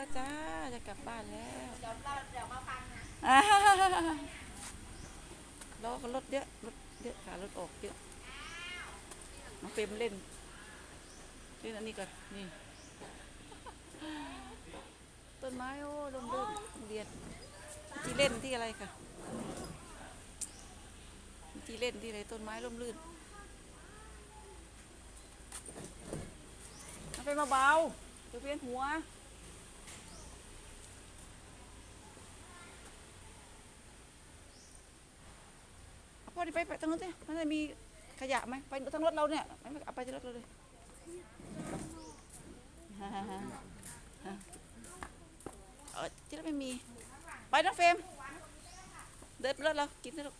จ้าจะกลับบ้านแล้วเดี๋ยวเราเดี๋ยวมาฟังนะอ่าล้อก็รถเยอะรถเยอะขารถออกเยอะน้องเฟรมเล่นเล่นอันนี้ก่อนนี่ต้นไม้โอ้ลมลื่นเรียนที่เล่นที่อะไรค่ะที่เล่นที่อะไรต้นไม้ร่มรื่นมันเป็นเบาๆเดี๋ยวเวียนหัว เอา พ่อดิไปไปทางนู้นสิมันจะมีขยะไหมไปทางรถเราเนี่ยไม่ไม่เอาไปที่รถเราเลยฮ่าฮ่าฮ่าฮ่าเออที่รถไม่มี ไปน้องเฟรมเดินไปรถเรากินสิลูก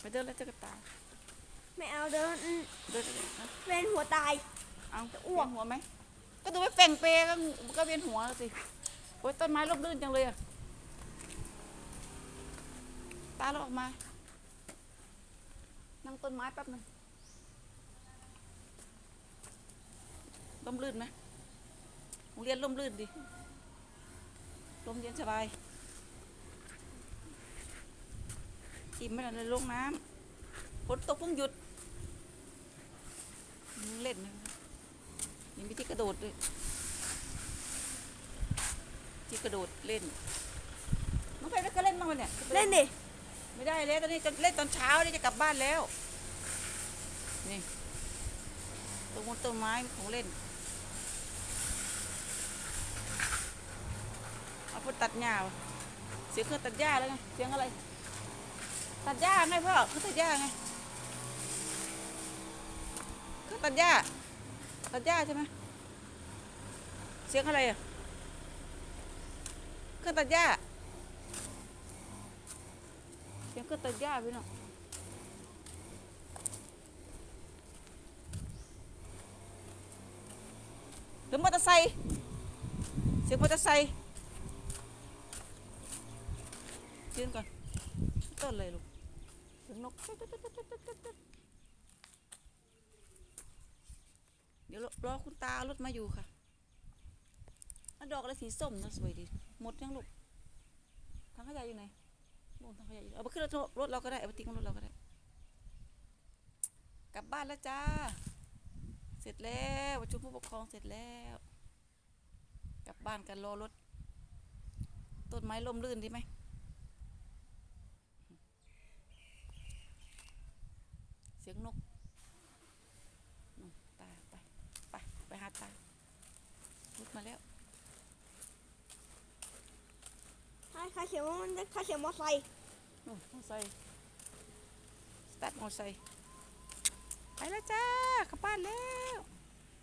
ไปเดินแล้วเจอกับตาไม่เอาเดินเดินเลยเอาเป็นหัวตาย เอาอ้วกหัวไหม ก็ดูไปเป่งเปย์ก็ก็เวียนหัวสิโอ้ยต้นไม้ร่มรื่นจังเลยอะ ตาเราออกมา นั่งต้นไม้แป๊บหนึงร่มรื่นไหมโรงเรียนร่มรื่นดิลมเย็นสบาย อิ่มไหมล่ะในโรงน้ำฝนตกเพิ่งหยุด เล่นนะยังมีที่กระโดดด้วยที่กระโดดเล่น น้องไฟไม่ก็เล่นบ้างวะเนี่ย เล่นดิ ไม่ได้แล้วตอนนี้จะเล่นตอนเช้านี่จะกลับบ้านแล้ว นี่ตรงบนต้นไม้ของเล่น เอาไปตัดหญ้าเสียงเครื่องตัดหญ้าแล้วไงเสียงอะไร ตัดหญ้าไงพ่อเขาตัดหญ้าไงเครื่องตัดหญ้าตัดหญ้าใช่ไหมเสียงอะไรอะเครื่องตัดหญ้า เสียงเครื่องตัดหญ้าพี่น้องหรือมอเตอร์ไซค์เสียงมอเตอร์ไซค์ยืนก่อนต้นเลยลูกเสียงนกเดี๋ยวรอคุณตารถมาอยู่ค่ะดอกอะไรสีส้มนะสวยดีหมดยังลูกทางขยะอยู่ไหน นู่นทางขยะเอาไปขึ้นรถรถเราก็ได้เอาไปทิ้งรถเราก็ได้ กลับบ้านแล้วจ้า เสร็จแล้วประชุมผู้ปกครองเสร็จแล้ว กลับบ้านกันรอรถต้นไม้ล่มลื่นดีไหมเสียงนกตาไป ไป ไปหาตารถมาแล้วาเขียนว่ามันข้าเขียนมอไซค์นู่นมอไซค์สตาร์ทมอไซค์ไปแล้วจ้ากลับบ้านแล้ว